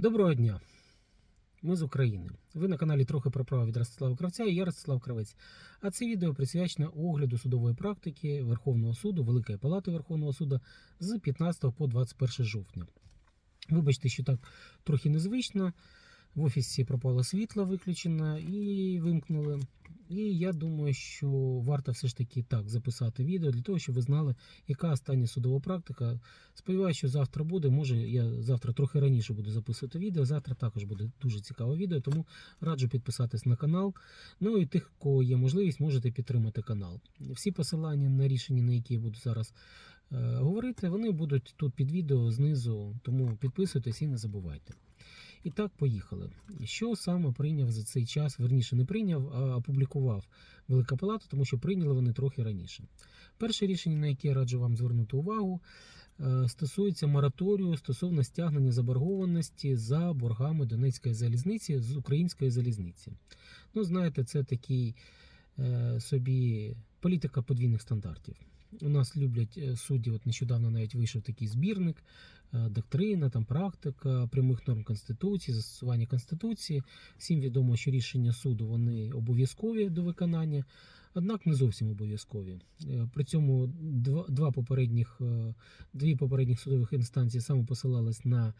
Доброго дня! Ми з України. Ви на каналі трохи про право від Ростислава Кравця і я Ростислав Кравець. А це відео присвячено огляду судової практики Верховного суду, Великої Палати Верховного суду з 15 по 21 жовтня. Вибачте, що так трохи незвично. В офісі пропало світло виключено і вимкнули. І я думаю, що варто все ж таки так записати відео для того, щоб ви знали, яка остання судова практика. Сподіваюся, що завтра буде. Може, я завтра трохи раніше буду записувати відео. Завтра також буде дуже цікаве відео, тому раджу підписатись на канал. Ну і тих, кого є можливість, можете підтримати канал. Всі посилання на рішення, на які я буду зараз е, говорити, вони будуть тут під відео знизу. Тому підписуйтесь і не забувайте. І так, поїхали. Що саме прийняв за цей час? Верніше не прийняв, а опублікував Велика Палата, тому що прийняли вони трохи раніше. Перше рішення, на яке я раджу вам звернути увагу, е, стосується мораторію стосовно стягнення заборгованості за боргами Донецької залізниці з української залізниці. Ну, знаєте, це такий е, собі політика подвійних стандартів. У нас люблять е, судді, от нещодавно навіть вийшов такий збірник, доктрина, там практика прямих норм Конституції, застосування Конституції. Всім відомо, що рішення суду вони обов'язкові до виконання, однак не зовсім обов'язкові. Е, При цьому два, два попередніх, е, дві попередніх судових інстанції саме посилались на е,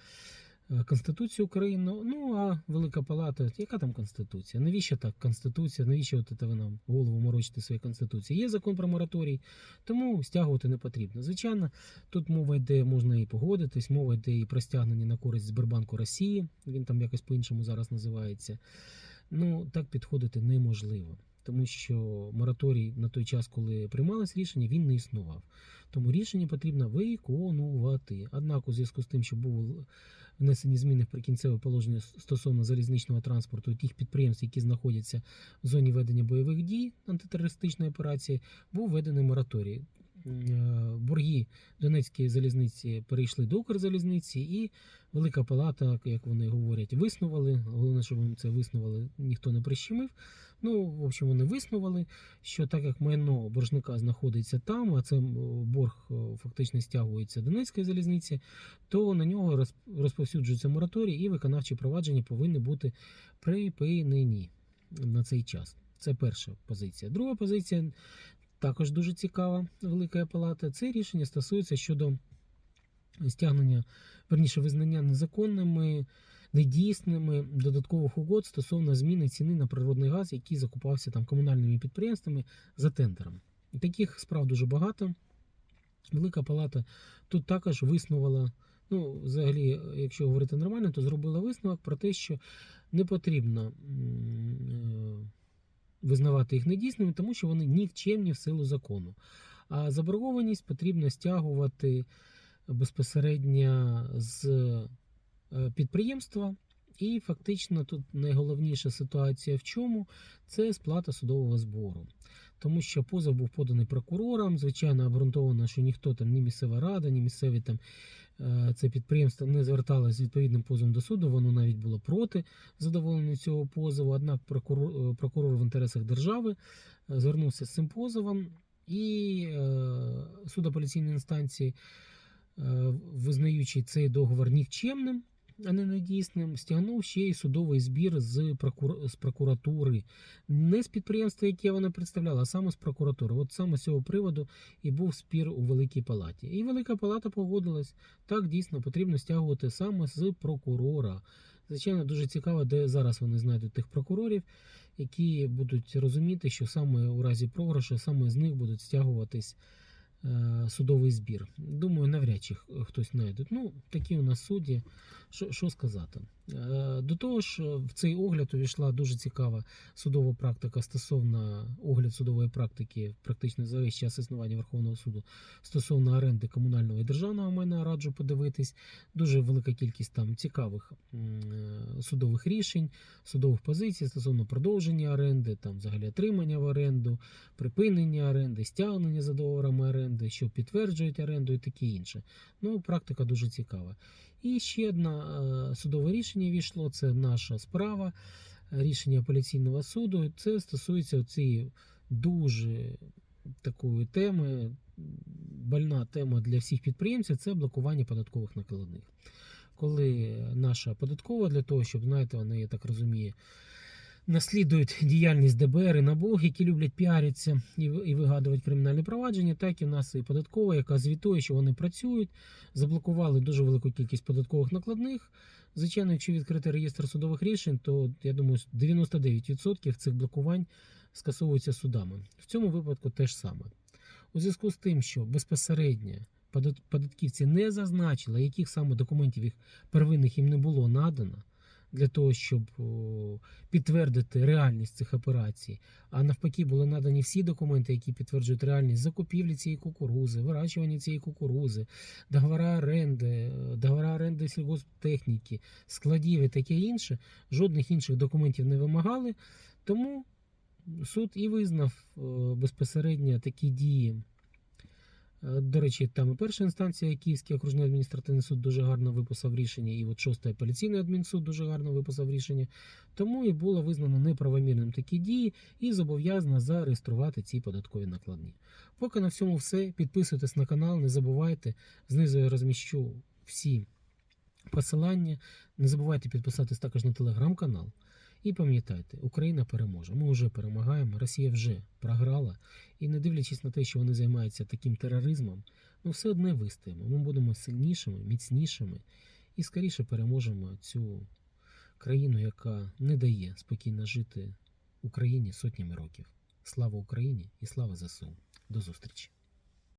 Конституцію України. Ну а Велика Палата, яка там Конституція? Навіщо так Конституція? Навіщо от це ви нам голову морочите своєї Конституції? Є закон про мораторій, тому стягувати не потрібно. Звичайно, тут мова йде, можна і погодитись, мова йде і про стягнення на користь Сбербанку Росії. Він там якось по-іншому зараз називається. Ну, так підходити неможливо. Тому що мораторій на той час, коли приймалось рішення, він не існував. Тому рішення потрібно виконувати. Однак, у зв'язку з тим, що були внесені зміни в прикінцеве положення стосовно залізничного транспорту тих підприємств, які знаходяться в зоні ведення бойових дій антитерористичної операції, був введений мораторій. Е, Борги Донецької залізниці перейшли до Укрзалізниці, і Велика Палата, як вони говорять, виснували. Головне, щоб їм це виснували, ніхто не прищемив. Ну, в общем, вони виснували, що так як майно боржника знаходиться там, а це борг е, фактично стягується Донецької залізниці, то на нього розповсюджується мораторій, і виконавчі провадження повинні бути припинені на цей час. Це перша позиція. Друга позиція також дуже цікава, Велика Палата. Це рішення стосується щодо стягнення, верніше визнання незаконними, недійсними додаткових угод стосовно зміни ціни на природний газ, який закупався там комунальними підприємствами за тендером. І Таких справ дуже багато. Велика Палата тут також виснувала. Ну, взагалі, якщо говорити нормально, то зробила висновок про те, що не потрібно е, визнавати їх недійсними, тому що вони нікчемні в силу закону. А заборгованість потрібно стягувати безпосередньо з е, підприємства. І фактично тут найголовніша ситуація в чому? Це сплата судового збору. Тому що позов був поданий прокурором. Звичайно, обґрунтовано, що ніхто там, ні місцева рада, ні місцеві там е, це підприємство не зверталося з відповідним позовом до суду. Воно навіть було проти задоволення цього позову. Однак прокурор, е, прокурор в інтересах держави е, звернувся з цим позовом, і суд апеляційної інстанції, визнаючи цей договор нікчемним, а не недійсним, стягнув ще й судовий збір з, прокур... з прокуратури. Не з підприємства, яке вона представляла, а саме з прокуратури. От саме з цього приводу і був спір у Великій Палаті. І Велика Палата погодилась. Так, дійсно, потрібно стягувати саме з прокурора. Звичайно, дуже цікаво, де зараз вони знайдуть тих прокурорів, які будуть розуміти, що саме у разі програшу, саме з них будуть стягуватись судовий збір. Думаю, навряд чи хтось знайде. Ну, такі у нас судді. Що, сказати? Е, До того ж, е, в цей огляд увійшла дуже цікава судова практика стосовно огляд судової практики практично за весь час існування Верховного суду стосовно оренди комунального і державного майна раджу подивитись. Дуже велика кількість там цікавих е, судових рішень, судових позицій стосовно продовження оренди, там взагалі отримання в оренду, припинення оренди, стягнення за договорами оренди, що підтверджують оренду і таке інше. Ну, практика дуже цікава. І ще одне судове рішення війшло. Це наша справа, рішення апеляційного суду. Це стосується цієї дуже такої теми, больна тема для всіх підприємців це блокування податкових накладних. коли наша податкова для того, щоб знаєте, вони, я так розумію, наслідують діяльність ДБР і НАБУ, які люблять піаритися і, вигадувати кримінальні провадження, так і в нас і податкова, яка звітує, що вони працюють, заблокували дуже велику кількість податкових накладних. Звичайно, якщо відкрити реєстр судових рішень, то я думаю, 99% цих блокувань скасовуються судами. В цьому випадку теж саме. У зв'язку з тим, що безпосередньо податківці не зазначили, яких саме документів їх первинних їм не було надано для того, щоб підтвердити реальність цих операцій, а навпаки, були надані всі документи, які підтверджують реальність закупівлі цієї кукурузи, вирощування цієї кукурузи, договора оренди, е, договора оренди сільгосптехніки, складів і таке інше. Жодних інших документів не вимагали. Тому суд і визнав е, безпосередньо такі дії. Е, До речі, там і перша інстанція, Київський окружний адміністративний суд дуже гарно виписав рішення, і от шостий апеляційний адмінсуд дуже гарно виписав рішення. Тому і було визнано неправомірним такі дії і зобов'язано зареєструвати ці податкові накладні. Поки на всьому все. Підписуйтесь на канал, не забувайте. Знизу я розміщу всі посилання. Не забувайте підписатись також на телеграм-канал. І пам'ятайте, Україна переможе. Ми вже перемагаємо, Росія вже програла. І не дивлячись на те, що вони займаються таким тероризмом, ми все одне вистоїмо. Ми будемо сильнішими, міцнішими і скоріше переможемо цю країну, яка не дає спокійно жити Україні сотнями років. Слава Україні і слава ЗСУ. До зустрічі!